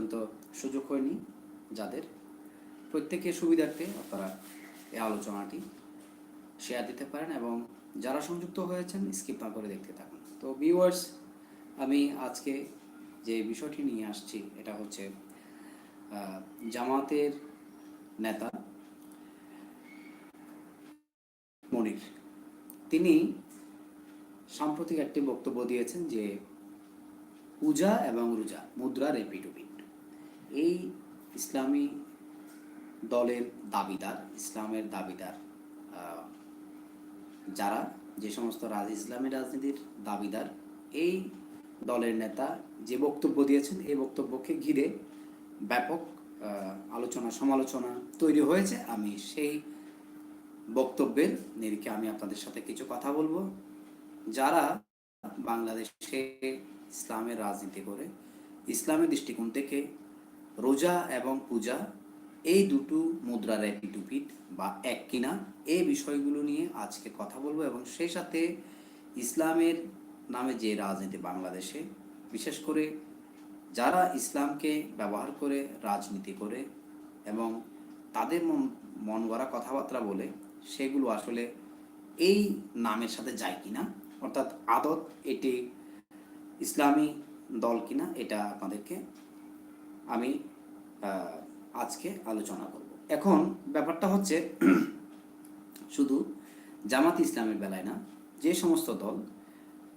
পর্যন্ত সুযোগ হয়নি যাদের। প্রত্যেকের সুবিধার্থে আপনারা এই আলোচনাটি শেয়ার দিতে পারেন এবং যারা সংযুক্ত হয়েছেন স্কিপ না করে দেখতে থাকুন। তো ভিউয়ার্স আমি আজকে যে বিষয়টি নিয়ে আসছি, এটা হচ্ছে জামাতের নেতা মনির। তিনি সাম্প্রতিক একটি বক্তব্য দিয়েছেন যে, পূজা এবং রোজা মুদ্রা এপিটুপিট এই ইসলামী দলের দাবিদার, ইসলামের দাবিদার যারা যে সমস্ত রাজ, ইসলামী রাজনীতির দাবিদার, এই দলের নেতা যে বক্তব্য দিয়েছেন, এই বক্তব্যকে ঘিরে ব্যাপক আলোচনা, সমালোচনা তৈরি হয়েছে। আমি সেই বক্তব্যের নিরিখে আমি আপনাদের সাথে কিছু কথা বলব। যারা বাংলাদেশে ইসলামের রাজনীতি করে, ইসলামের দৃষ্টিকোণ থেকে রোজা এবং পূজা, এই দুটো মুদ্রার এপিটুপিট বা এক কিনা এই বিষয়গুলো নিয়ে আজকে কথা বলব এবং সেই সাথে ইসলামের নামে যে রাজনীতি বাংলাদেশে, বিশেষ করে যারা ইসলামকে ব্যবহার করে, রাজনীতি করে এবং তাদের মন গড়া কথাবার্তা বলে, সেগুলো আসলে এই নামের সাথে যায় কিনা, অর্থাৎ আদত এটি ইসলামী দল কিনা, এটা আপনাদেরকে আমি আজকে আলোচনা করব। এখন ব্যাপারটা হচ্ছে শুধু জামাত ইসলামের বেলায় না, যে সমস্ত দল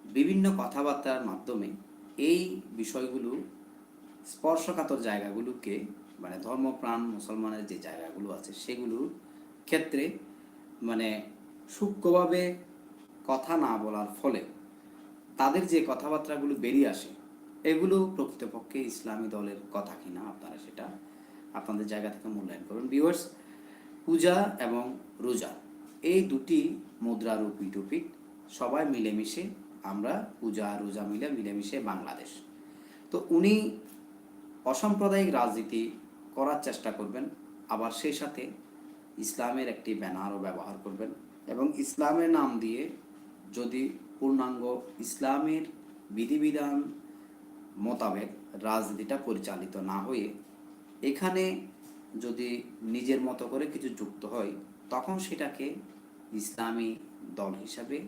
বিভিন্ন কথাবার্তার মাধ্যমে এই বিষয়গুলো, স্পর্শকাতর জায়গাগুলোকে মানে ধর্মপ্রাণ মুসলমানের যে জায়গাগুলো আছে সেগুলোর ক্ষেত্রে মানে সূক্ষ্মভাবে কথা না বলার ফলে তাদের যে কথাবার্তাগুলো বেরিয়ে আসে এগুলো প্রকৃতপক্ষে ইসলামী দলের কথা কিনা আপনারা সেটা আপনাদের জায়গা থেকে মূল্যায়ন করুন। ভিউয়ার্স পূজা এবং রোজা, এই দুটি মুদ্রার রূপিটুপিট সবাই মিলেমিশে, আমরা পূজা আর রোজা মিলে মিলেমিশে বাংলাদেশ। তো উনি অসাম্প্রদায়িক রাজনীতি করার চেষ্টা করবেন, আবার সেই সাথে ইসলামের একটি ব্যানারও ব্যবহার করবেন এবং ইসলামের নাম দিয়ে যদি পূর্ণাঙ্গ ইসলামের বিধিবিধান মোতাবেক রাজনীতিটা পরিচালিত না হয়ে এখানে যদি নিজের মতো করে কিছু যুক্ত হয়, তখন সেটাকে ইসলামী দল হিসাবে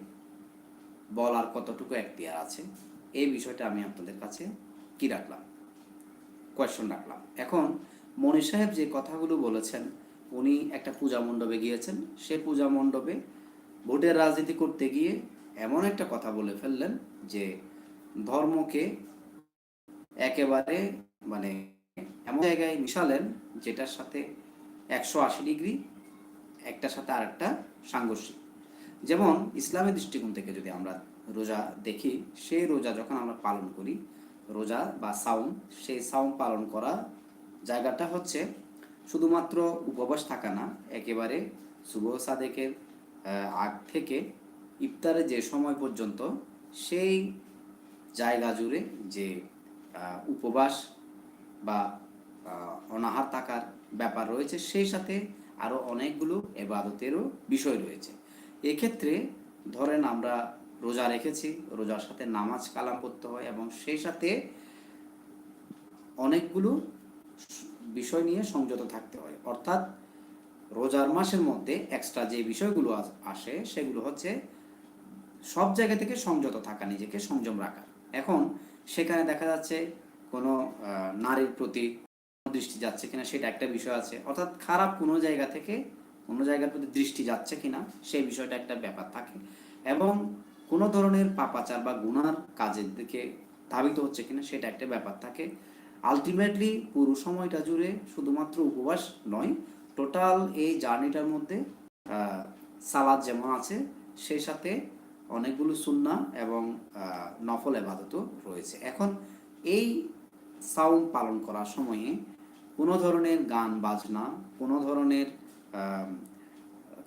বলার কতটুকু এখতিয়ার আছে, এই বিষয়টা আমি আপনাদের কাছে কি রাখলাম? কোয়েশ্চন রাখলাম। এখন মনি সাহেব যে কথাগুলো বলেছেন, উনি একটা পূজা মণ্ডপে গিয়েছেন। সে পূজা মণ্ডপে ভোটের রাজনীতি করতে গিয়ে এমন একটা কথা বলে ফেললেন যে ধর্মকে একেবারে মানে এমন জায়গায় মিশালেন যেটার সাথে একশো আশি ডিগ্রি, একটার সাথে আরেকটা সাংঘর্ষিক। যেমন ইসলামের দৃষ্টিকোণ থেকে যদি আমরা রোজা দেখি, সেই রোজা যখন আমরা পালন করি, রোজা বা সাউম সেই সাউম পালন করা জায়গাটা হচ্ছে শুধুমাত্র উপবাস থাকা না, একেবারে শুভ সাদেকের আগ থেকে ইফতারে যে সময় পর্যন্ত সেই জায়গা জুড়ে যে উপবাস বা অনাহার থাকার ব্যাপার রয়েছে, সেই সাথে আরও অনেকগুলো এবাদতেরও বিষয় রয়েছে। এক্ষেত্রে ধরেন আমরা রোজা রেখেছি, রোজার সাথে নামাজ কালাম করতে হয় এবং সেই সাথে অনেকগুলো বিষয় নিয়ে সংযত থাকতে হয়। অর্থাৎ রোজার মাসের মধ্যে এক্সট্রা যে বিষয়গুলো আসে, সেগুলো হচ্ছে সব জায়গা থেকে সংযত থাকা, নিজেকে সংযম রাখা। এখন সেখানে দেখা যাচ্ছে কোনো নারীর প্রতি দৃষ্টি যাচ্ছে কিনা সেটা একটা বিষয় আছে। অর্থাৎ খারাপ কোনো জায়গা থেকে অন্য জায়গার প্রতি দৃষ্টি যাচ্ছে কিনা সেই বিষয়টা একটা ব্যাপার থাকে। এবং কোনো ধরনের পাপাচার বা গুনার কাজের দিকে ধাবিত হচ্ছে কিনা সেটা একটা ব্যাপার থাকে। আলটিমেটলি পুরো সময়টা জুড়ে শুধুমাত্র উপবাস নয় টোটাল এই জার্নিটার মধ্যে সালাদ যেমন আছে, সেই সাথে অনেকগুলো সুন্না এবং নফল এবাদতও রয়েছে। এখন এই সাউম পালন করার সময়ে কোনো ধরনের গান, বাজনা, কোনো ধরনের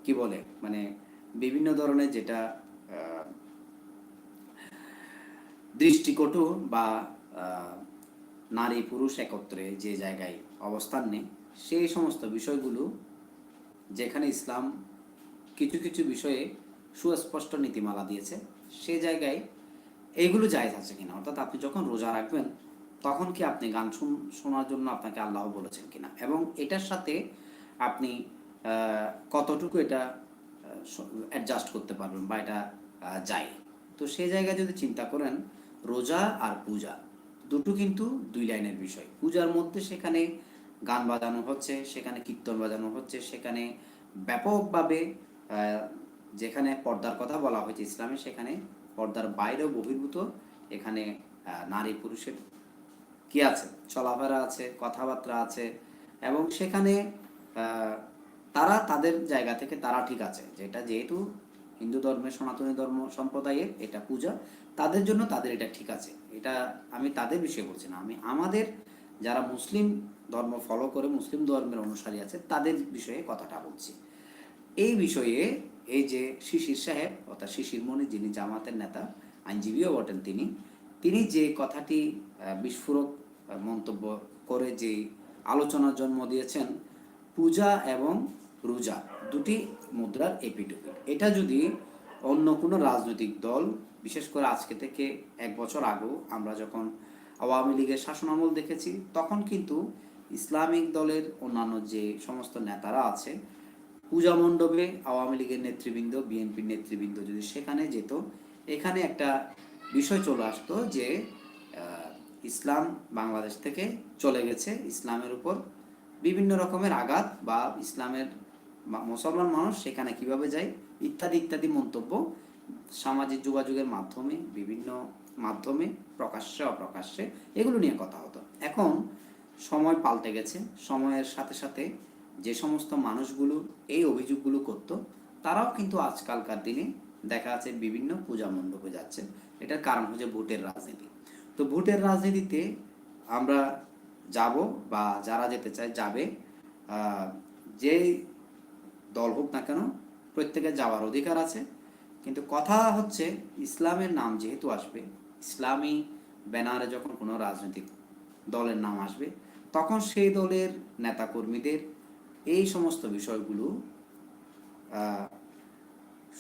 কি বলে মানে বিভিন্ন ধরনের যেটা দৃষ্টিকটু বা নারী পুরুষ একত্রে যে জায়গায় অবস্থান নেই, সেই সমস্ত বিষয়গুলো যেখানে ইসলাম কিছু কিছু বিষয়ে সুস্পষ্ট নীতিমালা দিয়েছে, সে জায়গায় এইগুলো জায়জ আছে কিনা? অর্থাৎ আপনি যখন রোজা রাখবেন, তখন কি আপনি গান শুন- শোনার জন্য আপনাকে আল্লাহ বলেছেন কিনা? এবং এটার সাথে আপনি কতটুকু এটা অ্যাডজাস্ট করতে পারবেন বা এটা যায়? তো সেই জায়গায় যদি চিন্তা করেন, রোজা আর পূজা, দুটো কিন্তু দুই লাইনের বিষয়। পূজার মধ্যে সেখানে গান বাজানো হচ্ছে, সেখানে কীর্তন বাজানো হচ্ছে, সেখানে ব্যাপকভাবে যেখানে পর্দার কথা বলা হয়েছে ইসলামে, সেখানে পর্দার বাইরেও বহির্ভূত এখানে নারী পুরুষের কি আছে? চলাফেরা আছে, কথাবার্তা আছে এবং সেখানে তারা তাদের জায়গা থেকে তারা ঠিক আছে। যেটা যেহেতু হিন্দু ধর্মের সনাতনী ধর্ম সম্প্রদায়ের এটা পূজা, তাদের জন্য তাদের এটা ঠিক আছে। এটা আমি তাদের বিষয়ে বলছি না। আমি আমাদের যারা মুসলিম ধর্ম ফলো করে, মুসলিম ধর্মের অনুসারী আছে, তাদের বিষয়ে কথাটা বলছি। এই বিষয়ে এই যে শিশির সাহেব, অর্থাৎ শিশির মণি যিনি জামাতের নেতা, আইনজীবীও বটেন তিনি তিনি যে কথাটি বিস্ফোরক মন্তব্য করে যে আলোচনার জন্ম দিয়েছেন, পূজা এবং রোজা, দুটি মুদ্রার এপিটুপি এটা যদি অন্য কোনো রাজনৈতিক দল, বিশেষ করে আজকে থেকে এক বছর আগেও আমরা যখন আওয়ামী লীগের শাসনামল দেখেছি, তখন কিন্তু ইসলামিক দলের অন্যান্য যে সমস্ত নেতারা আছে পূজা মণ্ডপে আওয়ামী লীগের নেতৃবৃন্দ, বিএনপির নেতৃবৃন্দ যদি সেখানে যেত, এখানে একটা বিষয় চলে আসতো যে ইসলাম বাংলাদেশ থেকে চলে গেছে। ইসলামের উপর বিভিন্ন রকমের আঘাত বা ইসলামের মুসলমান মানুষ সেখানে কীভাবে যায়, ইত্যাদি ইত্যাদি মন্তব্য সামাজিক যোগাযোগের মাধ্যমে, বিভিন্ন মাধ্যমে, প্রকাশ্যে, অপ্রকাশ্যে, এগুলো নিয়ে কথা হতো। এখন সময় পাল্টে গেছে। সময়ের সাথে সাথে যে সমস্ত মানুষগুলো এই অভিযোগগুলো করত, তারাও কিন্তু আজকালকার দিনে দেখা যাচ্ছে বিভিন্ন পূজা মণ্ডপে যাচ্ছে এটার কারণ হচ্ছে ভোটের রাজনীতি। তো ভোটের রাজনীতিতে আমরা যাব বা যারা যেতে চায় যাবে যে দল হোক না কেন, প্রত্যেকের যাওয়ার অধিকার আছে। কিন্তু কথা হচ্ছে ইসলামের নাম যেহেতু আসবে, ইসলামী ব্যানারে যখন কোনো রাজনৈতিক দলের নাম আসবে, তখন সেই দলের নেতাকর্মীদের এই সমস্ত বিষয়গুলো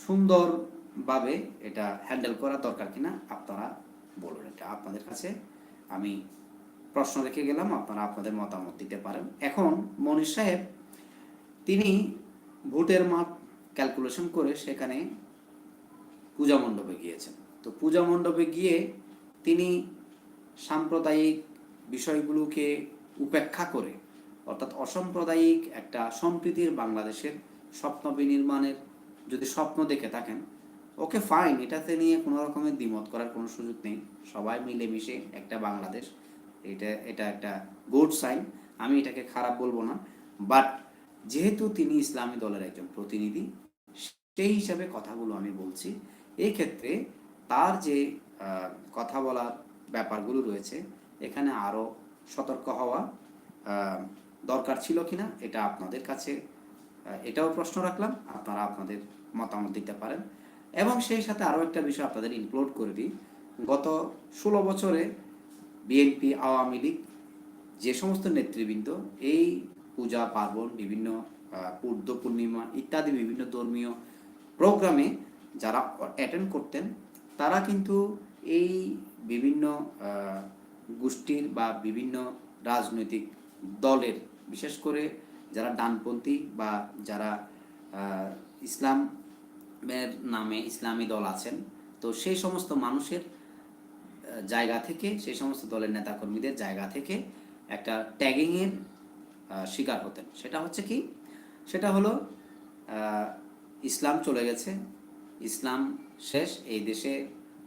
সুন্দরভাবে এটা হ্যান্ডেল করা দরকার কিনা আপনারা বলুন এটা আপনাদের কাছে। আমি প্রশ্ন রেখে গেলাম, আপনারা আপনাদের মতামত দিতে পারেন। এখন মনির সাহেব, তিনি ভোটের মাপ ক্যালকুলেশন করে সেখানে পূজা মণ্ডপে গিয়েছেন। তো পূজা মণ্ডপে গিয়ে তিনি সাম্প্রদায়িক বিষয়গুলোকে উপেক্ষা করে অর্থাৎ অসাম্প্রদায়িক একটা সম্প্রীতির বাংলাদেশের স্বপ্ন বিনির্মাণের যদি স্বপ্ন দেখে থাকেন, ওকে ফাইন এটাতে নিয়ে কোনো রকমের দ্বিমত করার কোনো সুযোগ নেই। সবাই মিলেমিশে একটা বাংলাদেশ, এটা এটা একটা গুড সাইন আমি এটাকে খারাপ বলব না। বাট যেহেতু তিনি ইসলামী দলের একজন প্রতিনিধি, সেই হিসাবে কথাগুলো আমি বলছি। এই ক্ষেত্রে তার যে কথা বলার ব্যাপারগুলো রয়েছে, এখানে আরও সতর্ক হওয়া দরকার ছিল কিনা, এটা আপনাদের কাছে এটাও প্রশ্ন রাখলাম, আপনারা আপনাদের মতামত দিতে পারেন। এবং সেই সাথে আরও একটা বিষয় আপনাদের ইনক্লুড করে দিই। গত ষোলো বছরে বিএনপি, আওয়ামী লীগ যে সমস্ত নেতৃবৃন্দ, এই পূজা, পার্বণ, বিভিন্ন পূর্ণ পূর্ণিমা ইত্যাদি বিভিন্ন ধর্মীয় প্রোগ্রামে যারা অ্যাটেন্ড করতেন, তারা কিন্তু এই বিভিন্ন গোষ্ঠীর বা বিভিন্ন রাজনৈতিক দলের, বিশেষ করে যারা ডানপন্থী বা যারা ইসলামের নামে ইসলামী দল আছেন, তো সেই সমস্ত মানুষের জায়গা থেকে, সেই সমস্ত দলের নেতাকর্মীদের জায়গা থেকে একটা ট্যাগিংয়ের শিকার হতেন। সেটা হচ্ছে কি? সেটা হলো ইসলাম চলে গেছে। ইসলাম শেষ, এই দেশে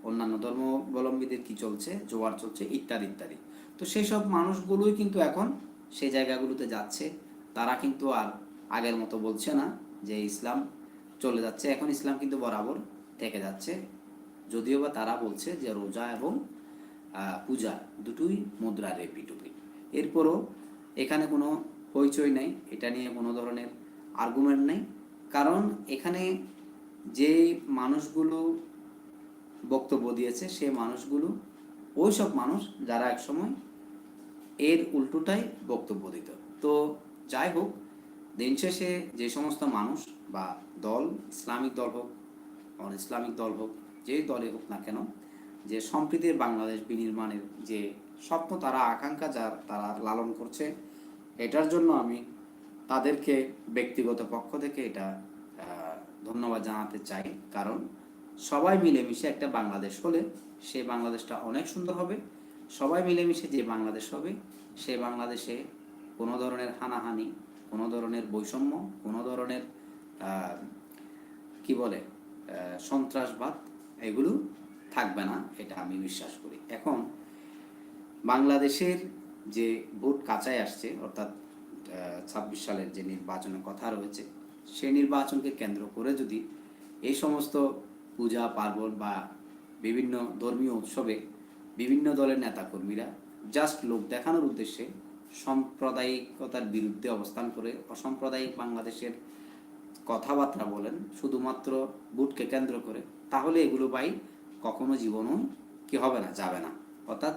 অন্যান্য ধর্মাবলম্বীদের কি চলছে? জোয়ার চলছে, ইত্যাদি ইত্যাদি। তো সেই সব মানুষগুলোই কিন্তু এখন সেই জায়গাগুলোতে যাচ্ছে। তারা কিন্তু আর আগের মতো বলছে না যে ইসলাম চলে যাচ্ছে। এখন ইসলাম কিন্তু বরাবর থেকে যাচ্ছে। যদিও বা তারা বলছে যে রোজা এবং পূজা দুটোই মুদ্রার এপিটুপি এরপরও এখানে কোনো হইচই নেই। এটা নিয়ে কোনো ধরনের আর্গুমেন্ট নেই। কারণ এখানে যে মানুষগুলো বক্তব্য দিয়েছে সে মানুষগুলো ওই সব মানুষ যারা একসময় এর উল্টোটাই বক্তব্য দিত। তো যাই হোক, দিন শেষে যে সমস্ত মানুষ বা দল, ইসলামিক দল হোক অন ইসলামিক দল হোক, যে দলে হোক না কেন, যে সম্প্রীতির বাংলাদেশ বিনির্মাণের যে স্বপ্ন, তারা, আকাঙ্ক্ষা যার তারা লালন করছে, এটার জন্য আমি তাদেরকে ব্যক্তিগত পক্ষ থেকে এটা ধন্যবাদ জানাতে চাই। কারণ সবাই মিলেমিশে একটা বাংলাদেশ হলে সে বাংলাদেশটা অনেক সুন্দর হবে। সবাই মিলেমিশে যে বাংলাদেশ হবে, সে বাংলাদেশে কোনো ধরনের হানাহানি, কোনো ধরনের বৈষম্য, কোনো ধরনের কি বলে সন্ত্রাসবাদ, এগুলো থাকবে না, এটা আমি বিশ্বাস করি। এখন বাংলাদেশের যে ভোট কাছায় আসছে, অর্থাৎ ছাব্বিশ সালের যে নির্বাচনের কথা রয়েছে সেই নির্বাচনকে কেন্দ্র করে যদি এই সমস্ত পূজা পার্বণ বা বিভিন্ন ধর্মীয় উৎসবে বিভিন্ন দলের নেতাকর্মীরা জাস্ট লোক দেখানোর উদ্দেশ্যে সাম্প্রদায়িকতার বিরুদ্ধে অবস্থান করে অসাম্প্রদায়িক বাংলাদেশের কথাবার্তা বলেন, শুধুমাত্র বুটকে কেন্দ্র করে, তাহলে এগুলো ভাই কখনো জীবনও কি হবে না, যাবে না। অর্থাৎ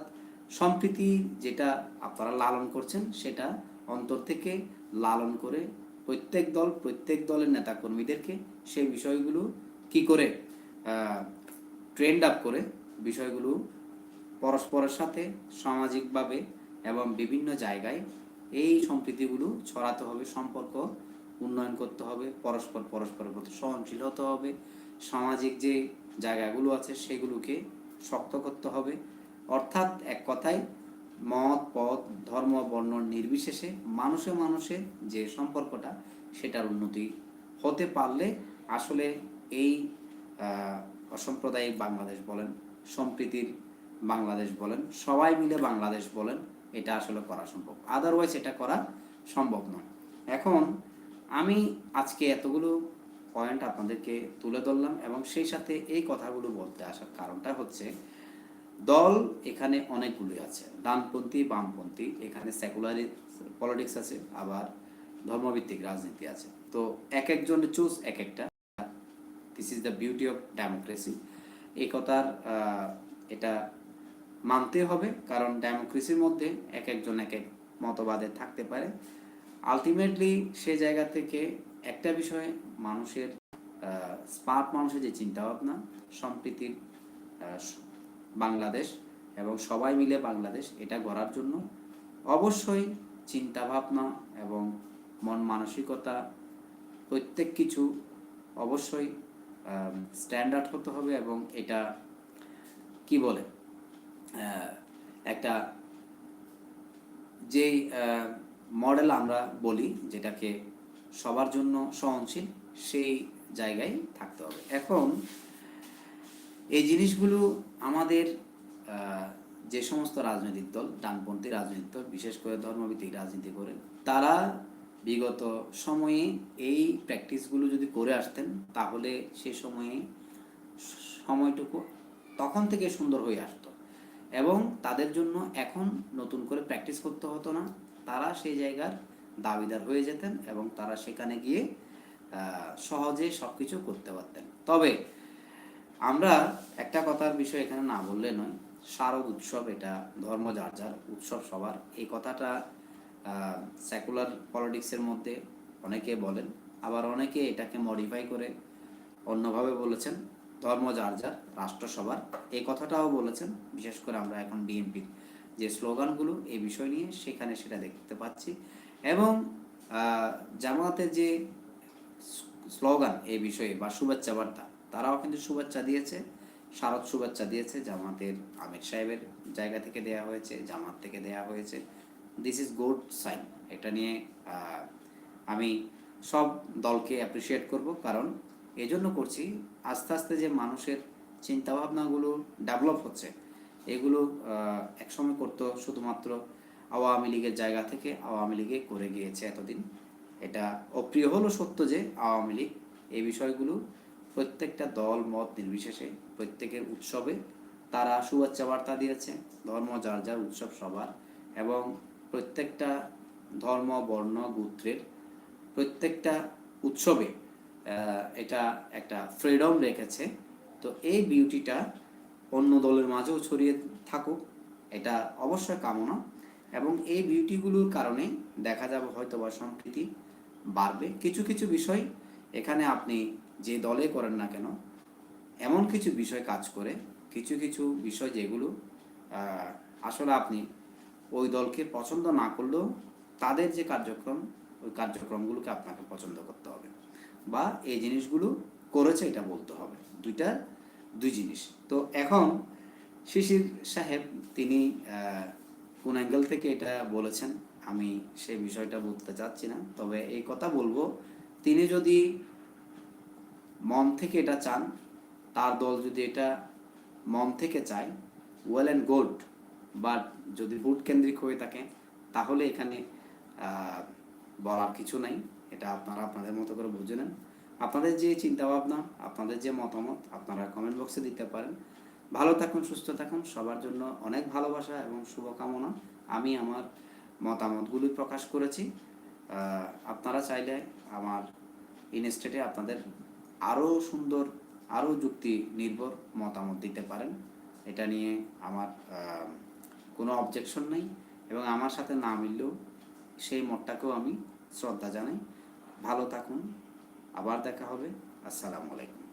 সম্প্রীতি যেটা আপনারা লালন করছেন, সেটা অন্তর থেকে লালন করে প্রত্যেক দল, প্রত্যেক দলের নেতাকর্মীদেরকে সেই বিষয়গুলো কি করে ট্রেন্ড আপ করে বিষয়গুলো পরস্পরের সাথে, সামাজিকভাবে এবং বিভিন্ন জায়গায় এই সম্প্রীতিগুলো ছড়াতে হবে, সম্পর্ক উন্নয়ন করতে হবে, পরস্পর পরস্পরের প্রতি সহনশীল হতে হবে, সামাজিক যে জায়গাগুলো আছে সেগুলোকে শক্ত করতে হবে। অর্থাৎ এক কথায়, মত, পথ, ধর্ম, বর্ণ নির্বিশেষে মানুষে মানুষে যে সম্পর্কটা সেটার উন্নতি হতে পারলে আসলে এই অসাম্প্রদায়িক বাংলাদেশ বলেন, সম্প্রীতির বাংলাদেশ বলেন, সবাই মিলে বাংলাদেশ বলেন, এটা আসলে করা সম্ভব। আদারওয়াইজ এটা করা সম্ভব নয়। এখন আমি আজকে এতগুলো পয়েন্ট আপনাদেরকে তুলে ধরলাম এবং সেই সাথে এই কথাগুলো বলতে আসার কারণটা হচ্ছে, দল এখানে অনেকগুলি আছে। ডানপন্থী, বামপন্থী, এখানে সেকুলার পলিটিক্স আছে, আবার ধর্মভিত্তিক রাজনীতি আছে। তো এক একজনের চুজ এক একটা। This is the beauty of democracy এই কথার এটা মানতে হবে, কারণ ডেমোক্রেসির মধ্যে এক একজন এক এক মতবাদে থাকতে পারে। আলটিমেটলি সে জায়গা থেকে একটা বিষয়ে, মানুষের স্মার্ট মানুষের যে চিন্তাভাবনা, সম্প্রীতির বাংলাদেশ এবং সবাই মিলে বাংলাদেশ, এটা গড়ার জন্য অবশ্যই চিন্তাভাবনা এবং মন মানসিকতা প্রত্যেক কিছু অবশ্যই স্ট্যান্ডার্ড হতে হবে এবং এটা, কি বলে? একটা যেই মডেল আমরা বলি, যেটাকে সবার জন্য সহনশীল, সেই জায়গায় থাকতে হবে। এখন এই জিনিসগুলো আমাদের যে সমস্ত রাজনৈতিক দল, ডানপন্থী রাজনৈতিক দল, বিশেষ করে ধর্মভিত্তিক রাজনীতি করে, তারা বিগত সময়ে এই প্র্যাকটিসগুলো যদি করে আসতেন, তাহলে সে সময়ে সময়টুকু তখন থেকে সুন্দর হয়ে আসতো। এবং তাদের জন্য এখন নতুন করে প্র্যাকটিস করতে হতো না। তারা সেই জায়গার দাবিদার হয়ে যেতেন এবং তারা সেখানে গিয়ে সহজে সব কিছু করতে পারতেন। তবে আমরা একটা কথার বিষয় এখানে না বললে নয় শারদ উৎসব এটা ধর্ম যার যার উৎসব সবার। এই কথাটা সেকুলার পলিটিক্সের মধ্যে অনেকে বলেন, আবার অনেকে এটাকে মডিফাই করে অন্যভাবে বলেছেন। ধর্ম যার যার রাষ্ট্র সবার এই কথাটাও বলেছেন বিশেষ করে আমরা এখন বিএনপির যে স্লোগানগুলো এই বিষয় নিয়ে সেখানে সেটা দেখতে পাচ্ছি। এবং আহ, জামাতের যে স্লোগান এই বিষয়ে বা শুভেচ্ছা বার্তা তারাও কিন্তু শুভেচ্ছা দিয়েছে শারদ শুভেচ্ছা দিয়েছে জামাতের আমির সাহেবের জায়গা থেকে দেয়া হয়েছে জামাত থেকে দেয়া হয়েছে। দিস ইজ গুড সাইন এটা নিয়ে আমি সব দলকে অ্যাপ্রিসিয়েট করব কারণ এজন্য করছি আস্তে আস্তে যে মানুষের চিন্তাভাবনাগুলো ডেভেলপ হচ্ছে, এগুলো একসময় করতো শুধুমাত্র আওয়ামী লীগের জায়গা থেকে আওয়ামী লীগে করে গিয়েছে এতদিন। এটা অপ্রিয় হলো সত্য যে আওয়ামী লীগ এই বিষয়গুলো প্রত্যেকটা দল, মত নির্বিশেষে প্রত্যেকের উৎসবে তারা শুভেচ্ছা বার্তা দিয়েছে, ধর্ম যার যার উৎসব সবার এবং প্রত্যেকটা ধর্ম, বর্ণ, গোত্রের প্রত্যেকটা উৎসবে এটা একটা ফ্রিডম রেখেছে। তো এই বিউটিটা অন্য দলের মাঝেও ছড়িয়ে থাকুক, এটা অবশ্যই কামনা। এবং এই বিউটিগুলোর কারণে দেখা যাবে হয়তো বা সম্প্রীতি বাড়বে। কিছু কিছু বিষয় এখানে আপনি যে দলে করেন না কেন, এমন কিছু বিষয় কাজ করে। কিছু কিছু বিষয় যেগুলো আসলে আপনি ওই দলকে পছন্দ না করলেও তাদের যে কার্যক্রম, ওই কার্যক্রমগুলোকে আপনাকে পছন্দ করতে হবে। বা এই জিনিসগুলো করেছে, এটা বলতে হবে। দুইটা, দুই জিনিস। তো এখন শিশির সাহেব, তিনি কোন অ্যাঙ্গেল থেকে এটা বলেছেন, আমি সেই বিষয়টা বলতে চাচ্ছি না। তবে এই কথা বলব, তিনি যদি মন থেকে এটা চান, তার দল যদি এটা মন থেকে চায় ওয়েল অ্যান্ড গুড বাট যদি ভোট কেন্দ্রিক হয়ে থাকে, তাহলে এখানে বলার কিছু নাই। এটা আপনারা আপনাদের মতো করে বুঝে নেন। আপনাদের যে চিন্তা ভাবনা আপনাদের যে মতামত, আপনারা কমেন্ট বক্সে দিতে পারেন। ভালো থাকুন, সুস্থ থাকুন। সবার জন্য অনেক ভালোবাসা এবং শুভকামনা। আমি আমার মতামতগুলি প্রকাশ করেছি। আপনারা চাইলে আমার ইনস্টেটে আপনাদের আরও সুন্দর, আরও যুক্তি নির্ভর মতামত দিতে পারেন। এটা নিয়ে আমার কোনো অবজেকশন নেই। এবং আমার সাথে না মিললেও সেই মতটাকেও আমি শ্রদ্ধা জানাই। ভালো থাকুন আবার দেখা হবে আসসালামু আলাইকুম।